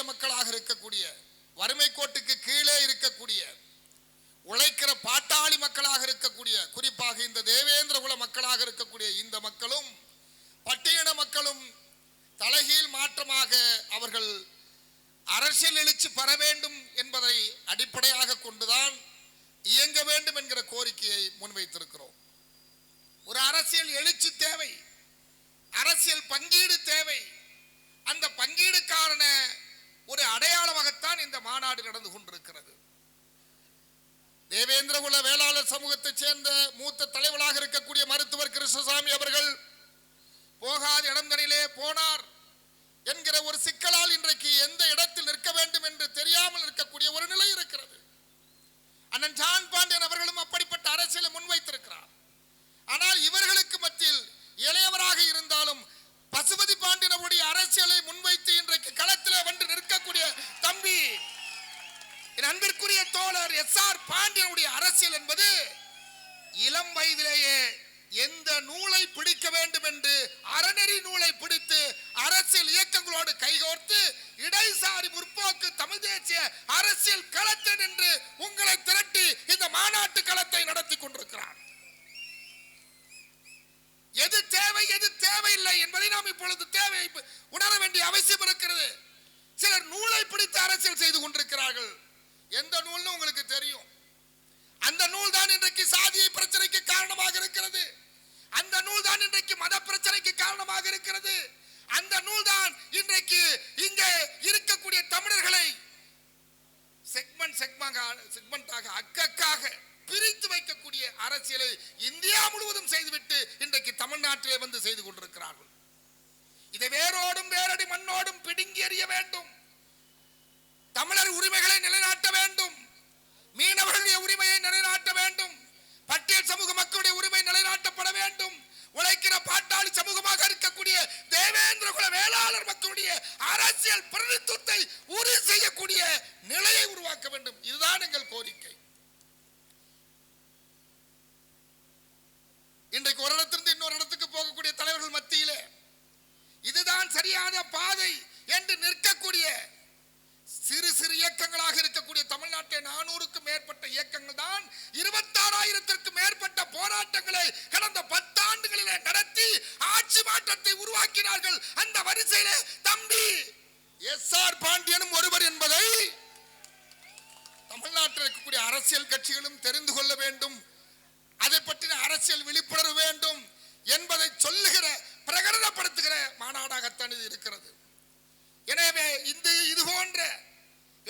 எளிய மக்களாக இருக்கக்கூடிய வறுமை கோட்டுக்கு கீழே இருக்கக்கூடிய உழைக்கிற பாட்டாளி மக்களாக இருக்கக்கூடிய குறிப்பாக இந்த தேவேந்திர குல மக்களாக இருக்கக்கூடிய இந்த மக்களும் பட்டியல மக்களும் தலைகீழ் மாற்றமாக அவர்கள் அரசியல் எழுச்சி பெற வேண்டும் என்பதை அடிப்படையாக கொண்டுதான் இயங்க வேண்டும் என்கிற கோரிக்கையை முன்வைத்திருக்கிறோம். ஒரு அரசியல் எழுச்சி தேவை அரசியல் பங்கீடு தேவை. அந்த பங்கீடுக்கான ஒரு அடையாளமாகத்தான் இந்த மாநாடு நடந்து கொண்டிருக்கிறது. தேவேந்திரகுல வேளாளர் சமூகத்தைச் சேர்ந்த மூத்த தலைவராக இருக்கக்கூடிய மருத்துவர் கிருஷ்ணசாமி அவர்கள் போகாத இடங்களிலே போனார் என்கிற ஒரு சிக்கலால் இன்றைக்கு எந்த இடத்தில் நிற்க வேண்டும் என்று தெரியாமல் இருக்கக்கூடிய ஒரு நிலை இருக்கிறது. அண்ணன் ஜான் பாண்டியன் அவர்களும் அப்படிப்பட்ட அரசியலை முன்வைத்திருக்கிறார். ஆனால் இவர்களுக்கு மத்தியில் இளையவராக இருந்தாலும் பசுபதி பாண்டியனுடைய எஸ் ஆர் பாண்டியனுடைய அரசியல் என்பது இளம் வயதிலேயே எந்த நூலை பிடிக்க வேண்டும் என்று அறநெறி நூலை பிடித்து அரசியல் இயக்கங்களோடு கைகோர்த்து இடதுசாரி முற்போக்கு தமிழ் தேசிய அரசியல் களத்தில் நின்று உங்களை திரட்டி இந்த மாநாட்டு களத்தை நடத்தி கொண்டிருக்கிறார். எது தேவை எது தேவையில்லை என்பதை நாம் இப்பொழுது தேவை உணர வேண்டிய அவசியம் இருக்கிறது. சிலர் நூலை பிடித்து அரசியல் செய்து கொண்டிருக்கிறார்கள். எந்த நூல்னு உங்களுக்கு தெரியும்? அந்த நூல் தான் இன்றைக்கு சாதிய பிரச்சனைக்கு காரணமாக இருக்கிறது. அந்த நூல் தான் இன்றைக்கு மத பிரச்சனைக்கு காரணமாக இருக்கிறது. அந்த நூல் தான் இன்றைக்கு இங்கே இருக்கக்கூடிய தமிழர்களை செக்மெண்ட் செக்மெண்ட் செக்மெண்டாக அக்கக்காக பிரித்து வைக்கக்கூடிய அரசியலை இந்தியா முழுவதும் செய்துவிட்டு இன்றைக்கு தமிழ்நாட்டிலே வந்து செய்து கொண்டிருக்கிறார்கள். இதை வேரோடும் வேரடி மண்ணோடும் பிடுங்கி எறிய வேண்டும். தமிழர் உரிமைகளை நிலைநாட்ட வேண்டும். மீனவர்களுடைய உரிமையை நிலைநாட்ட வேண்டும். பட்டியல் சமூக மக்களுடைய உரிமை நிலைநாட்டப்பட வேண்டும். உழைக்கிற பாட்டாளி சமூகமாக இருக்கக்கூடிய தேவேந்திர குல வேளாளர் மக்களுடைய அரசியல் பிரதித்துவத்தை உறுதி செய்யக்கூடிய நிலையை உருவாக்க வேண்டும். இதுதான் எங்கள் கோரிக்கை. இன்றைக்கு ஒரு இடத்திலிருந்து இன்னொரு இடத்துக்கு போகக்கூடிய தலைவர்கள் மத்தியிலே இதுதான் சரியான பாதை என்று நிற்கக்கூடிய சிறு சிறு இயக்கங்களாக இருக்கக்கூடிய தமிழ்நாட்டில் நானூறுக்கும் மேற்பட்ட இயக்கங்கள் தான் இருபத்தாறாயிரத்திற்கும் மேற்பட்ட போராட்டங்களை கடந்த பத்தாண்டுகளிலே நடத்தி ஆட்சி மாற்றத்தை உருவாக்கினார்கள். அந்த வரிசையிலே தம்பி எஸ் ஆர் பாண்டியனும் ஒருவர் என்பதை தமிழ்நாட்டில் இருக்கக்கூடிய அரசியல் கட்சிகளும் தெரிந்து கொள்ள வேண்டும். அதை பற்றின அரசியல் விழிப்புணர்வு வேண்டும் என்பதை சொல்லுகிற பிரகடனப்படுத்துகிற மாநாடாகத்தான் இது இருக்கிறது. எனவே இந்த இது போன்ற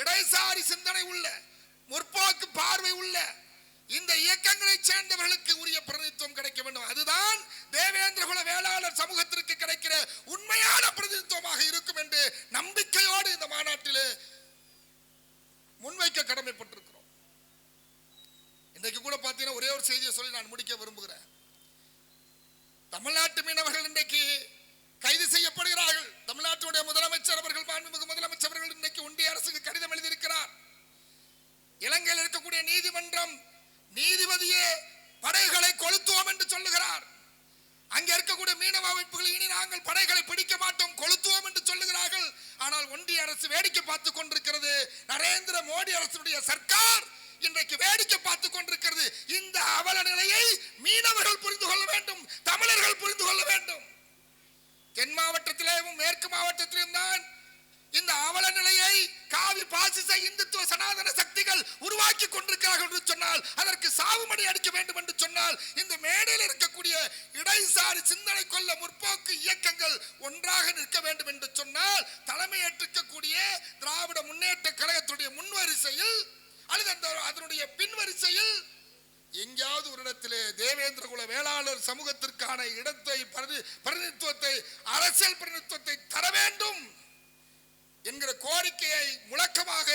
இடதுசாரி சிந்தனை உள்ள முற்போக்கு பார்வை உள்ள இந்த இயக்கங்களை சேர்ந்தவர்களுக்கு உரிய பிரதிநிதித்துவம் கிடைக்க வேண்டும். அதுதான் தேவேந்திர குல வேளாளர் சமூகத்திற்கு கிடைக்கிற உண்மை பிரதிநிதித்துவமாக இருக்கும் என்று நம்பிக்கையோடு இந்த மாநாட்டில் முன்வைக்க கடமைப்பட்டிருக்கிறோம் இன்றைக்கு கூட பார்த்தீங்கன்னா ஒரே ஒரு செய்தியை சொல்லி நான் முடிக்க விரும்புகிறேன் தமிழ்நாட்டு மீனவர்கள் இன்றைக்கு கைது செய்யப்படுகிறார்கள் தமிழ்நாட்டுடைய முதலமைச்சர் அவர்கள் மாண்புமிகு முதலமைச்சர் அவர்கள் இன்றைக்கு ஒன்றிய அரசுக்கு கடிதம் எழுதியிருக்கிறார். இலங்கையில் இருக்கக்கூடிய நீதிமன்றம் நீதிபதியே படைகளை கொளுத்துவோம் என்று சொல்லுகிறார். அங்கே இருக்கக்கூடிய மீனவ அமைப்புகள் இனி நாங்கள் படைகளை பிடிக்க மாட்டோம் கொளுத்துவோம் என்று சொல்லுகிறார்கள். ஆனால் ஒன்றிய அரசு வேடிக்கை பார்த்துக் கொண்டிருக்கிறது. நரேந்திர மோடி அரசுடைய சர்க்கார் இன்றைக்கு வேடிக்கை பார்த்துக் கொண்டிருக்கிறது. இந்த அவல நிலையை மீனவர்கள் புரிந்து கொள்ள வேண்டும் தமிழர்கள் புரிந்து கொள்ள வேண்டும். தென் மாவட்டத்திலேயும் மேற்கு மாவட்டத்திலும் தான் இந்த அவல நிலையை காவி பாசிச இந்துத்துவ சனாதன சக்திகள் உருவாக்கி கொண்டிருக்கிறார்கள் என்று சொன்னால் அதற்கு சாவுமணி அடிக்க வேண்டும் என்று சொன்னால் இந்த மேடையில் இருக்கக்கூடிய இடதுசாரி சிந்தனை கொள்ள முற்போக்கு இயக்கங்கள் ஒன்றாக நிற்க வேண்டும் என்று சொன்னால் தலைமையேற்றிருக்கக்கூடிய திராவிட முன்னேற்ற கழகத்துடைய முன்வரிசையில் அல்லது அந்த அதனுடைய பின்வரிசையில் எங்கேயாவது ஒரு இடத்திலே தேவேந்திர குல வேளாளர் சமூகத்திற்கான இடத்தை பிரதி- பிரதிநிதித்துவத்தை அரசியல் பிரதிநிதித்துவத்தை தர வேண்டும். என்கிற கோரிக்கையை முழக்கமாக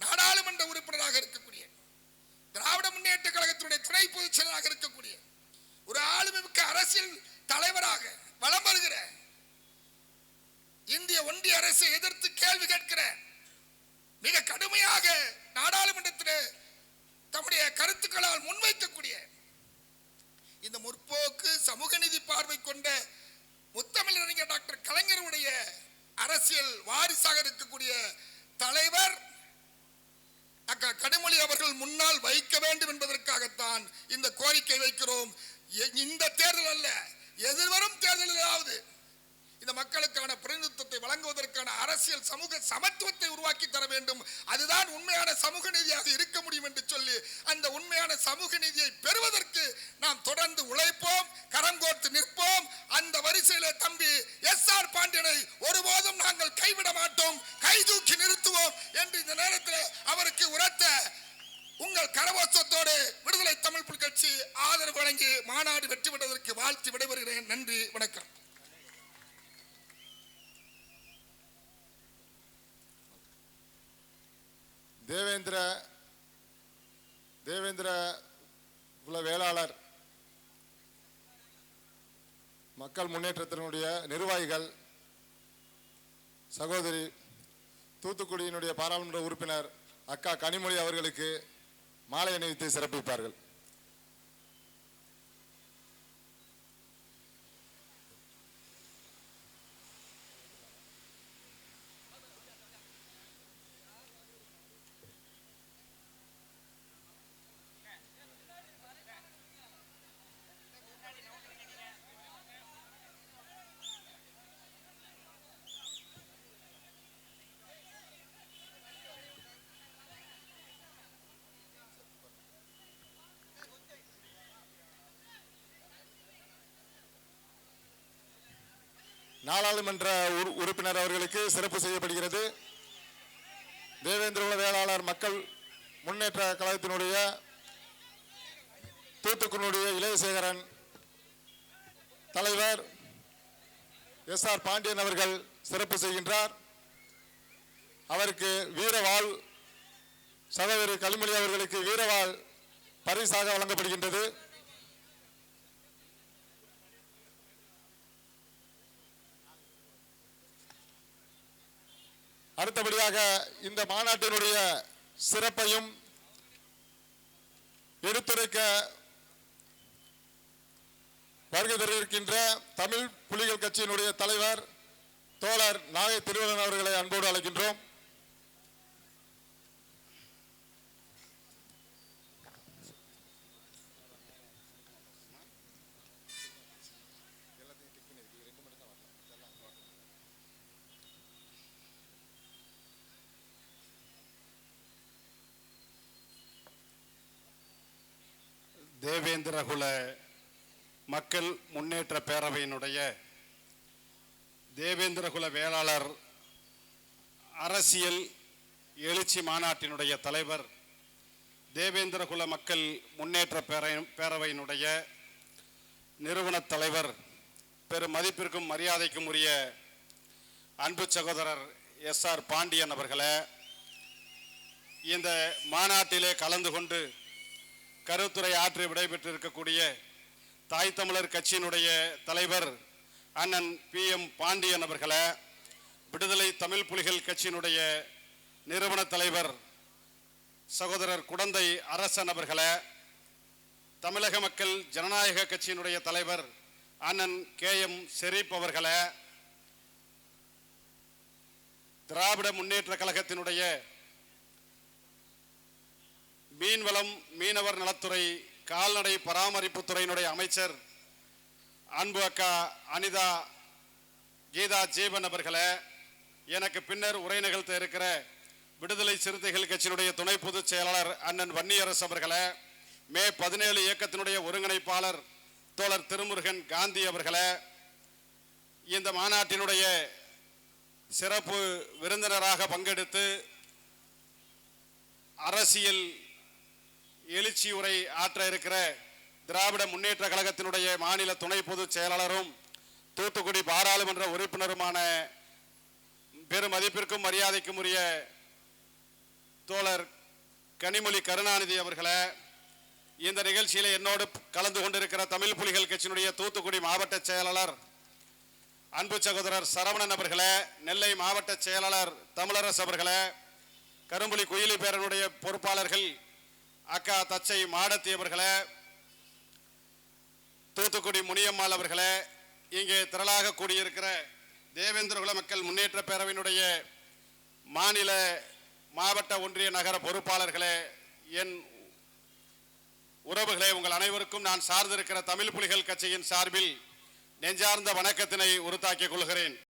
நாடாளுமன்ற உறுப்பினராக இருக்கக்கூடிய திராவிட முன்னேற்ற கழகத்தினுடைய துணை பொதுச் செயலராக இருக்கக்கூடிய ஒரு ஆளுமிக்க அரசியல் தலைவராக வலம் வருகிற இந்திய ஒன்றிய அரசை எதிர்த்து கேள்வி கேட்கிற மிக கடுமையாக நாடாளுமன்றத்தில் தம்முடைய கருத்துக்களால் முன்வைக்கக்கூடிய இந்த முற்போக்கு சமூக நீதி பார்வை கொண்ட முத்தமிழறிஞர் டாக்டர் கலைஞருடைய அரசியல் வாரிசாக இருக்கக்கூடிய தலைவர் அக்கா கனிமொழி அவர்கள் முன்னால் வைக்க வேண்டும் என்பதற்காகத்தான் இந்த கோரிக்கை வைக்கிறோம். இந்த தேர்தல் அல்ல எதிர்வரும் தேர்தலாவது இந்த மக்களுக்கான பிரதிநிதித்துவத்தை வழங்குவதற்கான அரசியல் சமூக சமத்துவத்தை உருவாக்கி தர வேண்டும். அதுதான் உண்மையான சமூக நீதியாக இருக்க முடியும் என்று சொல்லி அந்த உண்மையான சமூக நீதியை பெறுவதற்கு நாம் தொடர்ந்து உழைப்போம் கரம் கோர்த்து நிற்போம். அந்த வரிசையில தம்பி எஸ் ஆர் பாண்டியனை ஒருபோதும் நாங்கள் கைவிட மாட்டோம் கை தூக்கி நிறுத்துவோம் என்று இந்த நேரத்தில் அவருக்கு உரத்த உங்கள் கரவோசத்தோடு விடுதலை தமிழ் புலி கட்சி ஆதரவு வழங்கி மாநாடு வெற்றி பெற்றதற்கு வாழ்த்து விடைபெறுகிறேன். நன்றி வணக்கம். தேவேந்திர தேவேந்திர குல வேளாளர் மக்கள் முன்னேற்றத்தினுடைய நிர்வாகிகள் சகோதரி தூத்துக்குடியினுடைய பாராளுமன்ற உறுப்பினர் அக்கா கனிமொழி அவர்களுக்கு மாலை அணிவித்து சிறப்பிப்பார்கள். நாடாளுமன்ற உறு- உறுப்பினர் அவர்களுக்கு சிறப்பு செய்யப்படுகிறது. தேவேந்திரகுல வேளாளர் மக்கள் முன்னேற்ற கழகத்தினுடைய தூத்துக்குடியுடைய இளையசேகரன் தலைவர் எஸ் ஆர் பாண்டியன் அவர்கள் சிறப்பு செய்கின்றார். அவருக்கு வீரவாள் சகோதரி கலிமொழி அவர்களுக்கு வீரவாள் பரிசாக வழங்கப்படுகின்றது. அடுத்தபடியாக இந்த மாநாட்டினுடைய சிறப்பையும் எடுத்துரைக்க வருகை தருகின்ற தமிழ் புலிகள் கட்சியினுடைய தலைவர் தோழர் நாகை திருவள்ளன் அவர்களை அன்போடு அழைக்கின்றோம். தேவேந்திரகுல மக்கள் முன்னேற்ற பேரவையினுடைய தேவேந்திரகுல வேளாளர் அரசியல் எழுச்சி மாநாட்டினுடைய தலைவர் தேவேந்திரகுல மக்கள் முன்னேற்ற பேர பேரவையினுடைய நிறுவனத் தலைவர் பெரும் மதிப்பிற்கும் மரியாதைக்கும் உரிய அன்பு சகோதரர் எஸ் ஆர் பாண்டியன் அவர்களே இந்த மாநாட்டிலே கலந்து கொண்டு கருத்துரை ஆற்றி விடைபெற்றிருக்கக்கூடிய தாய் தமிழர் கட்சியினுடைய தலைவர் அண்ணன் பி எம் பாண்டியன் அவர்களை விடுதலை தமிழ் புலிகள் கட்சியினுடைய நிறுவன தலைவர் சகோதரர் குடந்தை அரசன் அவர்களை தமிழக மக்கள் ஜனநாயக கட்சியினுடைய தலைவர் அண்ணன் கே எம் ஷெரீப் அவர்களை திராவிட முன்னேற்ற கழகத்தினுடைய மீன்வளம் மீனவர் நலத்துறை கால்நடை பராமரிப்புத்துறையினுடைய அமைச்சர் அன்பு அக்கா அனிதா கீதா ஜீவன் அவர்களே எனக்கு பின்னர் உரை நிகழ்த்த இருக்கிற விடுதலை சிறுத்தைகள் கட்சியினுடைய துணை பொதுச் செயலாளர் அண்ணன் வன்னியரசு அவர்களே மே பதினேழு இயக்கத்தினுடைய ஒருங்கிணைப்பாளர் தோழர் திருமுருகன் காந்தி அவர்களே இந்த மாநாட்டினுடைய சிறப்பு விருந்தினராக பங்கெடுத்து அரசியல் எழுச்சி உரை ஆற்ற இருக்கிற திராவிட முன்னேற்ற கழகத்தினுடைய மாநில துணை பொதுச் செயலாளரும் தூத்துக்குடி பாராளுமன்ற உறுப்பினருமான பெருமதிப்பிற்கும் மரியாதைக்கும் உரிய தோழர் கனிமொழி கருணாநிதி அவர்களை இந்த நிகழ்ச்சியில் என்னோடு கலந்து கொண்டிருக்கிற தமிழ் புலிகள் கட்சியினுடைய தூத்துக்குடி மாவட்ட செயலாளர் அன்பு சகோதரர் சரவணன் அவர்களே நெல்லை மாவட்ட செயலாளர் தமிழரசு அவர்களே கரும்புலி குயிலி பேரனுடைய பொறுப்பாளர்கள் அக்கா தச்சை மாடத்தி அவர்களே தூத்துக்குடி முனியம்மாள் அவர்களே இங்கே திரளாக கூடியிருக்கிற தேவேந்திரகுல மக்கள் முன்னேற்ற பேரவையினுடைய மாநில மாவட்ட ஒன்றிய நகர பொறுப்பாளர்களே என் உறவுகளே உங்கள் அனைவருக்கும் நான் சார்ந்திருக்கிற தமிழ் புலிகள் கட்சியின் சார்பில் நெஞ்சார்ந்த வணக்கத்தினை உறுத்தாக்கிக் கொள்கிறேன்.